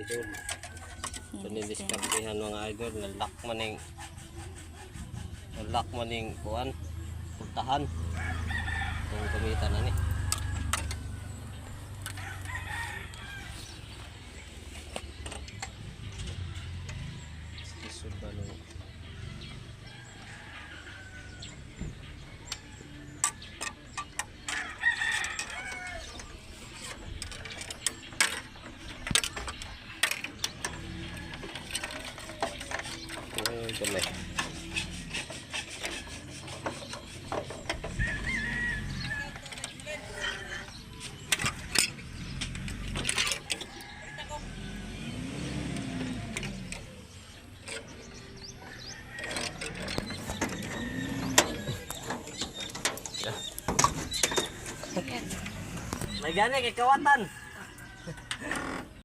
idol. So nidiskartihan mga idol, nalak man yung nalak man yung kuan, pultahan. Yung kumita na ni. Ay, gamay. May gani kay kawatan.